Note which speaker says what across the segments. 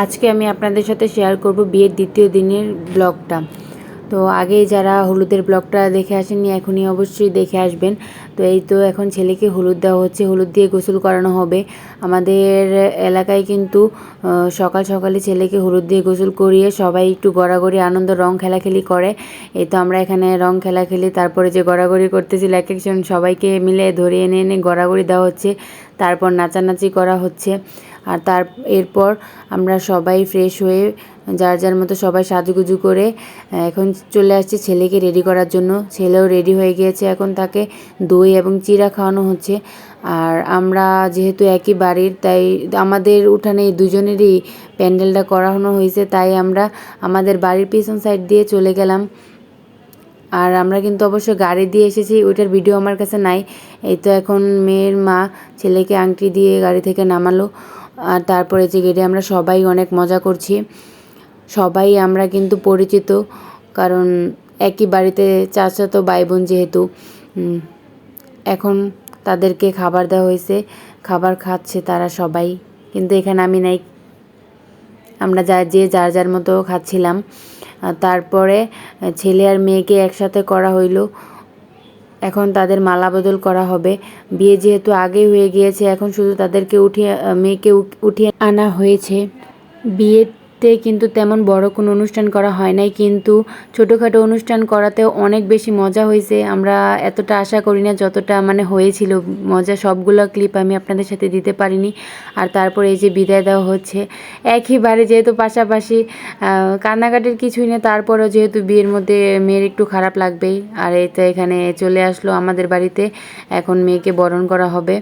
Speaker 1: আজকে আমি আপনাদের সাথে শেয়ার করব বিয়ের দ্বিতীয় দিনের ব্লগটা তো আগে যারা হলুদের ব্লগটা দেখে আসেননি, এখনই অবশ্যই দেখে আসবেন। তো এই তো এখন ছেলেকে হলুদ দেওয়া হচ্ছে, হলুদ দিয়ে গোসল করানো হবে। আমাদের এলাকায় কিন্তু সকাল সকালে ছেলেকে হলুদ দিয়ে গোসল করিয়ে সবাই একটু গড়াগড়ি, আনন্দ, রং খেলাখেলি করে। এই তো আমরা এখানে রং খেলাখেলি, তারপরে যে গড়াগড়ি করতেছিল, এক একজন সবাইকে মিলে ধরে এনে এনে গড়াগড়ি দেওয়া হচ্ছে। তারপর নাচানাচি করা হচ্ছে। আর তার, এরপর আমরা সবাই ফ্রেশ হয়ে যার যার মতো সবাই সাজুগুজু করে এখন চলে আসছে ছেলেকে রেডি করার জন্য। ছেলেও রেডি হয়ে গিয়েছে এখন তাকে দই এবং চিরা খাওয়ানো হচ্ছে। আর আমরা যেহেতু একই বাড়ির, তাই আমাদের উঠানে দুজনেরই প্যান্ডেলটা করানো হয়েছে, তাই আমরা আমাদের বাড়ির পিছন সাইড দিয়ে চলে গেলাম। আর আমরা কিন্তু অবশ্য গাড়ি দিয়ে এসেছি, ওইটার ভিডিও আমার কাছে নাই। এই তো এখন মেয়ের মা ছেলেকে আংটি দিয়ে গাড়ি থেকে নামালো। আর তারপরে যে গেটে আমরা সবাই অনেক মজা করছি। সবাই আমরা কিন্তু পরিচিত, কারণ একই বাড়িতে চাচাতো ভাই বোন যেহেতু এখন তাদেরকে খাবার দেওয়া হয়েছে, খাবার খাচ্ছে তারা সবাই, কিন্তু এখানে আমি নাই। আমরা যা, যে যার যার মতো খাচ্ছিলাম। তারপরে ছেলে আর মেয়েকে একসাথে করা হইল। এখন তাদের মালা বদল করা হবে। বিয়ে যেহেতু আগেই হয়ে গিয়েছে, এখন শুধু তাদেরকে উঠিয়ে, মেয়েকে উঠিয়ে আনা হয়েছে। বিয়েতে কিন্তু তেমন বড় কোনো অনুষ্ঠান করা হয় নাই, কিন্তু ছোটোখাটো অনুষ্ঠান করাতেও অনেক বেশি মজা হয়েছে। আমরা এতটা আশা করি না যতটা মানে হয়েছিল। মজা সবগুলো ক্লিপ আমি আপনাদের সাথে দিতে পারিনি। আর তারপরে এই যে বিদায় দেওয়া হচ্ছে, একই বাড়ি যেহেতু পাশাপাশি কান্নাকাটির কিছুই নেই, তারপরেও যেহেতু বিয়ের মধ্যে মেয়ের একটু খারাপ লাগবেই। আর এই তো এখানে চলে আসলো আমাদের বাড়িতে, এখন মেয়েকে বরণ করা হবে।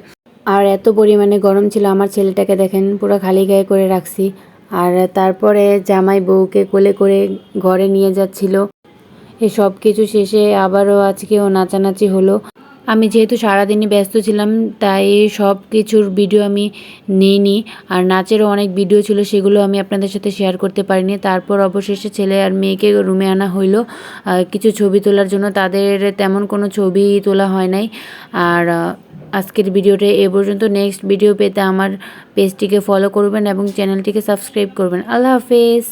Speaker 1: আর এত পরিমাণে গরম ছিল, আমার ছেলেটাকে দেখেন, পুরো খালি গায়ে করে রাখছি। আর তারপরে জামাই বউকে কোলে করে ঘরে নিয়ে যাচ্ছিল। এসব সব কিছু শেষে আবারও আজকেও নাচানাচি হলো। আমি যেহেতু সারাদিনই ব্যস্ত ছিলাম, তাই সব কিছুর ভিডিও আমি নিইনি। আর নাচেরও অনেক ভিডিও ছিল, সেগুলো আমি আপনাদের সাথে শেয়ার করতে পারিনি। তারপর অবশেষে ছেলে আর মেয়েকে রুমে আনা হইল। কিছু ছবি তোলার জন্য। তাদের তেমন কোনো ছবি তোলা হয় নাই। আর আজকের ভিডিওটা এ পর্যন্ত। নেক্সট ভিডিও পেতে আমার পেজটিকে ফলো করবেন এবং চ্যানেলটিকে সাবস্ক্রাইব করবেন। আল্লাহ হাফেজ!